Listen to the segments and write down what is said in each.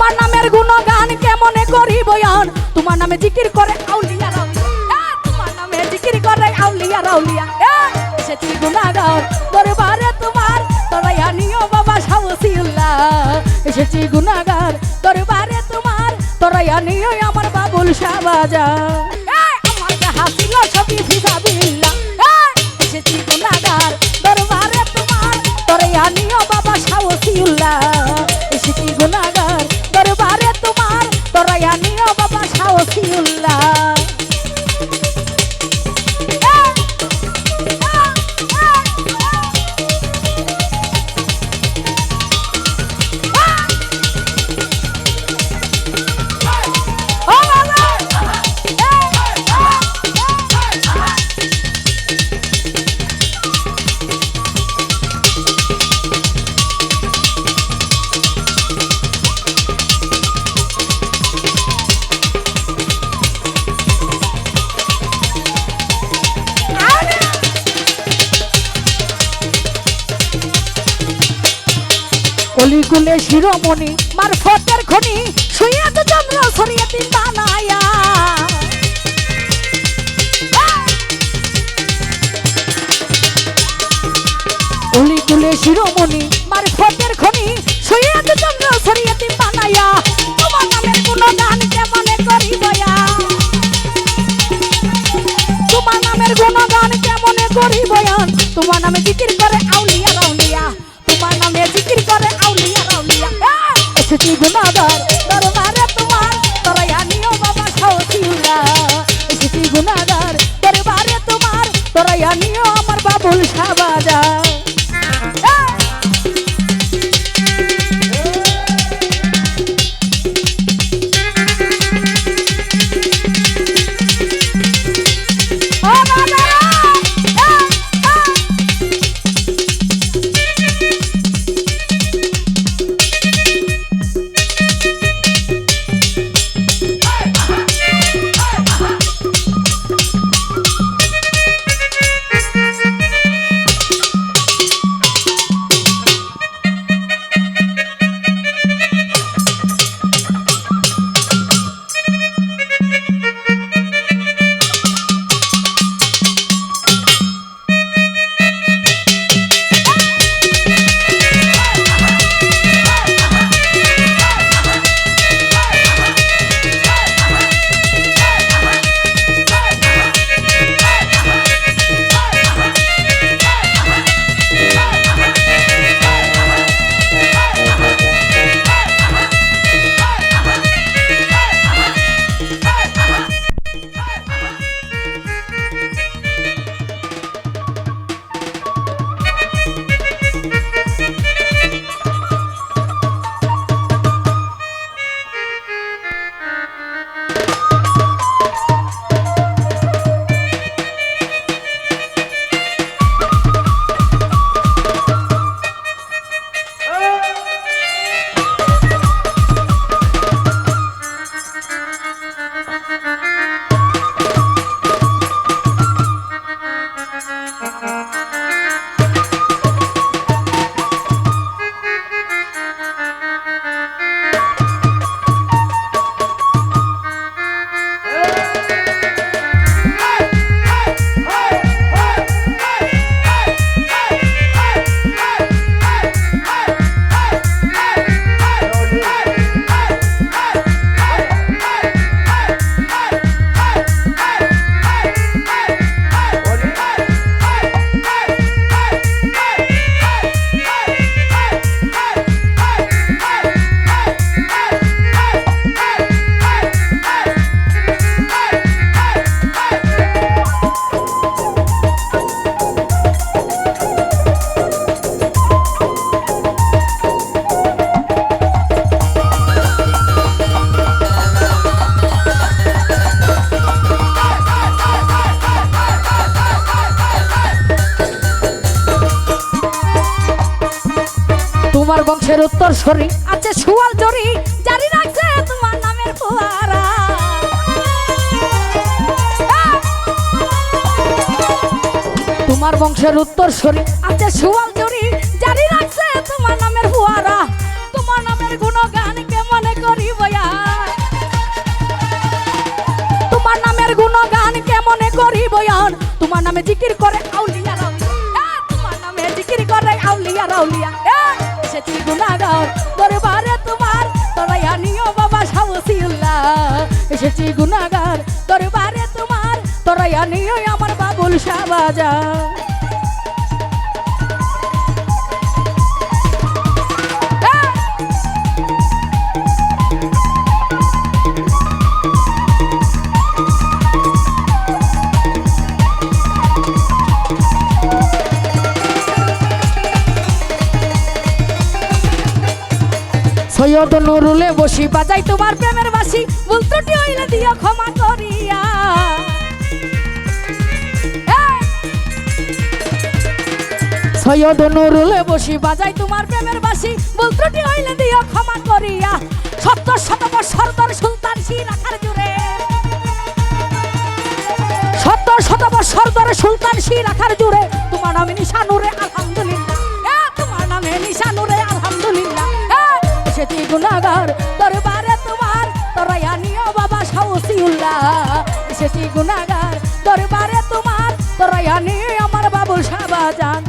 তোমার নামের গুণগান কেমনে করি বয়ান? তোমার নামে জিকির করে আউলিয়া রাউলিয়া। তোমার নামে জিকির করে আউলিয়া রাউলিয়া। এ, এসেছি গুণাগার দরবারে তোমার। তরাইয়া নিও বাবা সাহসিউল্লাহ এসেছি গুণাগার দরবারে তোমার। তরাইয়া নিও আমার বাবুল শাহবাজা। আমার হাসিল ছবি ফিসাবিল্লাহ অলিগুলে শিরোমণি, মারফতের খনি শুয়ে চন্দ্র সরিয়ে বানায়া। অলিগুলে শিরোমণি, মারফতের খনি শুয়ে চন্দ্র সরিয়ে বানায়া। তোমার নামের কোনো গান কেমনে করি বয়া তোমার নামের গুণগান কেমনে করি তোমার নামে জিকির করে আউলিয়া এসেছি গুণাগার দরবারে তোমার তরাইয়া নিও বাবা সাহসিউল্লা এসেছি গুণাগার দরবারে তোমার তরাইয়া নিও আমার বাবুল সাবাজা তোমার বংশের উত্তর সরি। আছে সুয়াল জরি জারি রাখছে তোমার নামের ফোয়ারা। তোমার বংশের উত্তর সরি। আছে সুয়াল জরি জারি রাখছে তোমার নামের ফোয়ারা। তোমার নামের গুণগান গুনাগার দরবারে তোমার তোরা আনিও বাবা সাহসিউল্লাহ এসেছি গুনাগার, দরবারে তোমার তোরা আনিও আমার বাবুল শাহবাজা সৈয়দ নুরুলে বসি, বাজাই তোমার প্রেমের বাসি ভুল ত্রুটি হইলে দিও ক্ষমা করিয়া! সৈয়দ নুরুলে বসি, বাজাই তোমার প্রেমের বাসি ভুল ত্রুটি হইলে দিও ক্ষমা করিয়া। সত্তর শত বৎসর সুলতান সি রাখার জুড়ে সত্তর শত বৎসর সুলতান সি রাখার জুড়ে তোমার নামে নিশানুরে গুনাগার দরবারে তোমার তোরাইয়া নিও বাবা সাহসিউল্লাহ সেটি গুনাগার দরবারে তোমার তোরাইয়া নিও আমার বাবু শাহবাজান।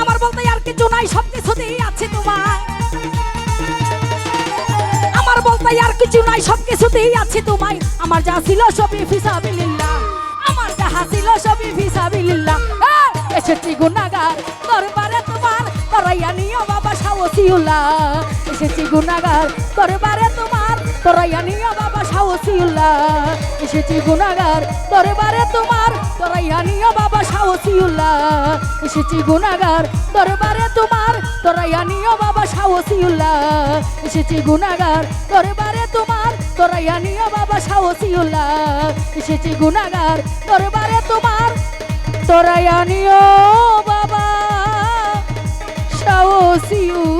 আমার বলতে আর কিছু নাই সব কিছুতেই আছে তোমার আমার বলতে আর কিছু নাই সব কিছুতেই আছে তোমায়। আমার যা ছিল সবই ফিসাবিল্লাহ আমার যাহা ছিল সবই ফিসাবিল্লাহ এসেছি গুনাগার দরবারে তোমার তোরাইয়া নিও বাবা সাহসিউল্লাহ এসেছি গুনাগার দরবারে তোমার তোরাইয়া নিও বাবা সাহসিউল্লাহ। এসেছি গুনাগার দরবারে তোমার তোরাইয়া নিও বাবা সাহসিউল্লাহ। এসেছি গুনাগার দরবারে তোমার তোরাইয়া নিও বাবা সাহসিউল্লাহ। এসেছি গুনাগার দরবারে তোমার তোরাইয়া নিও বাবা সাহসিউল্লাহ। এসেছি গুনাগার দরবারে তোমার তোরাইয়া বাবা সাহসিউল্লাহ।